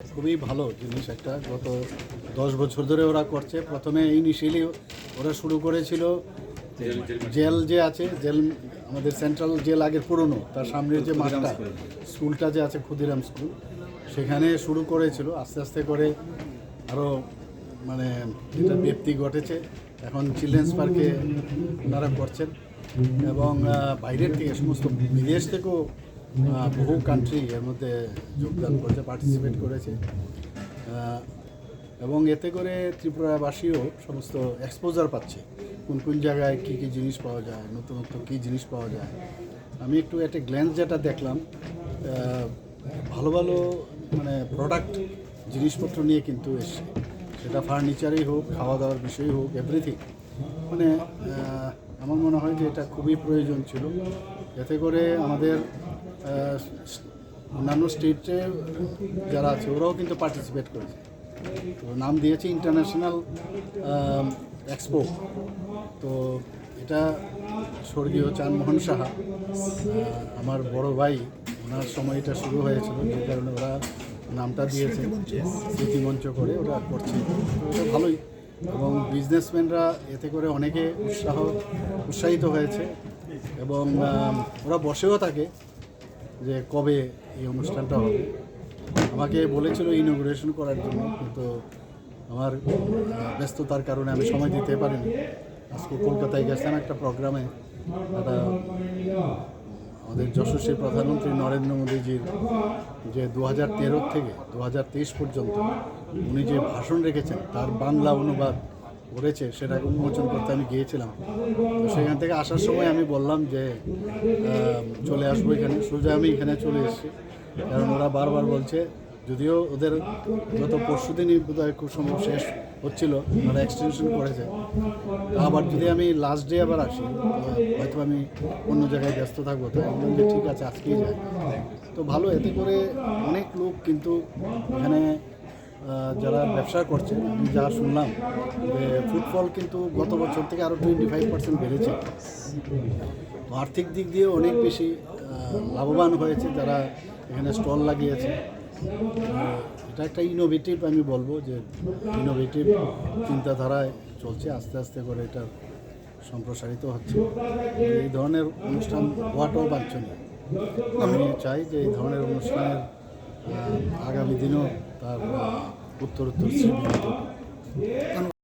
খুবই ভালো জিনিস একটা। গত দশ বছর ধরে ওরা করছে। প্রথমে ইনিশিয়ালি ওরা শুরু করেছিল জেল যে আছে জেল আমাদের সেন্ট্রাল জেল আগের পুরনো তার সামনে যে মাঠটা স্কুলটা যে আছে ক্ষুদিরাম স্কুল সেখানে শুরু করেছিল। আস্তে আস্তে করে আরও মানে এটা ব্যক্তি ঘটেছে এখন চিলড্রেন্স পার্কে ওনারা করছেন। এবং বাইরের থেকে সমস্ত বিদেশ থেকেও বহু কান্ট্রি এর মধ্যে যোগদান করেছে পার্টিসিপেট করেছে। এবং এতে করে ত্রিপুরাবাসীও সমস্ত এক্সপোজার পাচ্ছে। কোন কোন জায়গায় কী কী জিনিস পাওয়া যায়, নতুনত্ব কী জিনিস পাওয়া যায়। আমি একটু একটা গ্ল্যান্স যেটা দেখলাম ভালো ভালো মানে প্রোডাক্ট জিনিসপত্র নিয়ে কিন্তু এসছে। সেটা ফার্নিচারই হোক খাওয়া দাওয়ার বিষয়ই হোক এভরিথিং মানে আমার মনে হয় যে এটা খুবই প্রয়োজন ছিল। এতে করে আমাদের অন্যান্য স্টেটে যারা আছে, ওরাও কিন্তু পার্টিসিপেট করেছে। তো নাম দিয়েছে ইন্টারন্যাশনাল এক্সপো তো এটা স্বর্গীয় চানমোহন সাহা আমার বড় ভাই, ওনার সময় এটা শুরু হয়েছিল, যে কারণে ওরা নামটা দিয়েছে, স্মৃতিমঞ্চ করে ওরা করছে। এটা ভালোই। এবং বিজনেসম্যানরা এতে করে অনেকে উৎসাহ, উৎসাহিত হয়েছে। এবং ওরা বসেও থাকে। যে কবে এই অনুষ্ঠানটা হবে। আমাকে বলেছিল ইনোগ্রেশন করার জন্য, কিন্তু আমার ব্যস্ততার কারণে আমি সময় দিতে পারিনি। আজকে কলকাতায় গেছিলাম একটা প্রোগ্রামে, একটা, আমাদের যশস্বী প্রধানমন্ত্রী নরেন্দ্র মোদীজির যে দু হাজার তেরো থেকে দু হাজার তেইশ পর্যন্ত উনি যে ভাষণ রেখেছেন, তার বাংলা অনুবাদ করেছে, সেটা উন্মোচন করতে আমি গিয়েছিলাম। তো সেখান থেকে আসার সময় আমি বললাম যে চলে আসব এখানে। সোজা আমি এখানে চলে এসেছি। কারণ ওরা বারবার বলছে, যদিও ওদের গত পরশু দিনই বোধ হয় খুব সম্ভব শেষ হচ্ছিল, ওরা এক্সটেনশন করেছে। আবার যদি আমি লাস্ট ডে আবার আসি হয়তো আমি অন্য জায়গায় ব্যস্ত থাকব। তো বললাম যে, ঠিক আছে, আজকেই যাই। তো ভালো, এতে করে অনেক লোক কিন্তু এখানে যারা ব্যবসা করছে যা শুনলাম যে ফুটফল কিন্তু গত বছর থেকে আরও টোয়েন্টি ফাইভ পার্সেন্ট বেড়েছে। তো আর্থিক দিক দিয়ে অনেক বেশি লাভবান হয়েছে যারা এখানে স্টল লাগিয়েছে। এটা একটা ইনোভেটিভ আমি বলব যে ইনোভেটিভ চিন্তাধারায় চলছে, আস্তে আস্তে করে এটা সম্প্রসারিত হচ্ছে। এই ধরনের অনুষ্ঠান হওয়াটাও বাঞ্ছনীয়। আমি চাই যে এই ধরনের অনুষ্ঠানের আগামী দিনও তার উত্তরোত্তর